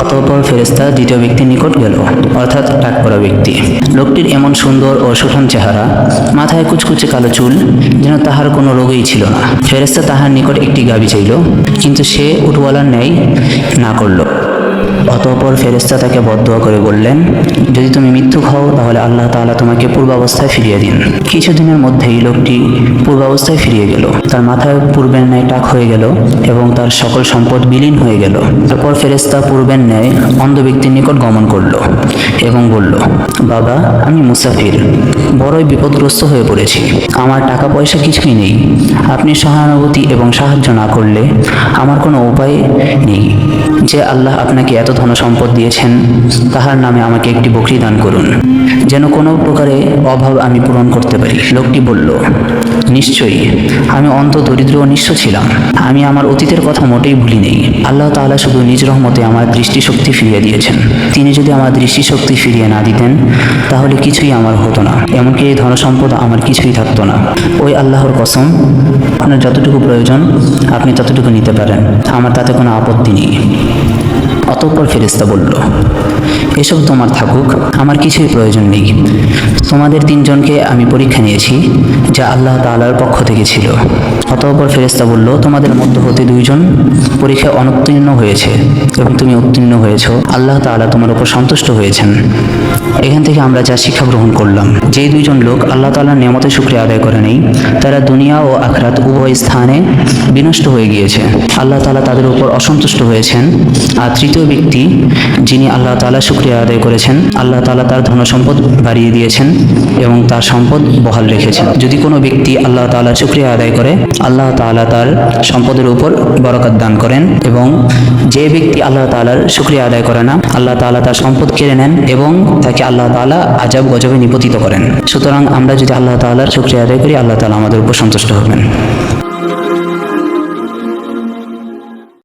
অতঃপর ফেরেস্তা দ্বিতীয় ব্যক্তির নিকট গেল, অর্থাৎ টাক করা ব্যক্তি। লোকটির এমন সুন্দর ও সুঠাম চেহারা, মাথায় কুচকুচে কালো চুল, যেন তাহার কোনো রোগই ছিল না। ফেরেস্তা তাহার নিকট একটি গাবি চাইল, কিন্তু সে উঠওয়ালার ন্যায় না করল। অতঃপর ফেরেস্তা তাকে বদদোয়া করে বললেন, যদি তুমি মিথ্যুক হও তাহলে আল্লাহ তাআলা তোমাকে পূর্বাবস্থায় ফিরিয়ে দিন। কিছুদিনের মধ্যেই লোকটি পূর্বাবস্থায় ফিরিয়ে গেল। তার মাথায় পূর্বের ন্যায় টাক হয়ে গেল এবং তার সকল সম্পদ বিলীন হয়ে গেল। তারপর ফেরেস্তা পূর্বের ন্যায় অন্ধ ব্যক্তির নিকট গমন করল এবং বলল, বাবা, আমি মুসাফির। বড়ই বিপদগ্রস্ত হয়ে পড়েছি। আমার টাকা পয়সা কিছুই নেই। আপনি সহানুভূতি এবং সাহায্য না করলে আমার কোনো উপায় নেই। যে আল্লাহ আপনাকে এত ধন সম্পদ দিয়েছেন, তাহার নামে আমাকে একটি বকরি দান করুন। যেন কোনো প্রকারে অভাব আমি পূরণ করতে পারি। লোকটি বলল, নিশ্চয়ই, আমি অন্ত দরিদ্র ও নিঃস্ব ছিলাম। আমি আমার অতীতের কথা মোটেই ভুলি নেই। আল্লাহ তাআলা শুধু নিজ রহমতে আমার দৃষ্টিশক্তি ফিরিয়ে দিয়েছেন। তিনি যদি আমার দৃষ্টিশক্তি ফিরিয়ে না দিতেন, তাহলে কিছুই আমার হতো না। এমনকি এই ধনসম্পদ আমার কিছুই থাকতো না। ওই আল্লাহর কসম, আপনার যতটুকু প্রয়োজন, আপনি ততটুকু নিতে পারেন। আমার তাতে কোনো আপত্তি নেই। অতঃপর ফেরেস্তা বলল এসব তোমার থাকুক আমার কিছুই প্রয়োজন নেই। তোমাদের তিনজনকে আমি পরীক্ষা নিয়েছি, যা আল্লাহ তাআলার পক্ষ থেকে ছিল। অতঃপর ফেরেস্তা বলল, তোমাদের মধ্য হতে দুইজন পরীক্ষায় অনুত্তীর্ণ হয়েছে এবং তুমি উত্তীর্ণ হয়েছ। আল্লাহ তাআলা তোমার উপর সন্তুষ্ট হয়েছেন। এখান থেকে আমরা যা শিক্ষা গ্রহণ করলাম যেই দুইজন লোক আল্লাহ তাআলার নিয়ামতে শুক্রিয়া আদায় করে নেই, তারা দুনিয়া ও আখরাত উভয় স্থানে বিনষ্ট হয়ে গিয়েছে। আল্লাহ তালা তাদের উপর অসন্তুষ্ট হয়েছেন। আর তৃতীয় ব্যক্তি, যিনি আল্লাহ তাআলা শুক্রিয়া আদায় করেছেন, আল্লাহ তালা তার ধনসম্পদ বাড়িয়ে দিয়েছেন। এবং তার সম্পদ বহাল রেখেছেন। যদি কোনো ব্যক্তি আল্লাহ তালা শুক্রিয়া আদায় করে, আল্লাহ তালা তার সম্পদের উপর বরকত দান করেন এবং যে ব্যক্তি আল্লাহ তালার শুক্রিয়া আদায় করে না, আল্লাহ তালা তার সম্পদ কেড়ে নেন এবং তাকে আল্লাহ তালা আজাব গজবে নিপতিত করেন। সুতরাং আমরা যদি আল্লাহ তালার শুক্রিয়া আদায় করি, আল্লাহ তালা আমাদের উপর সন্তুষ্ট হবেন।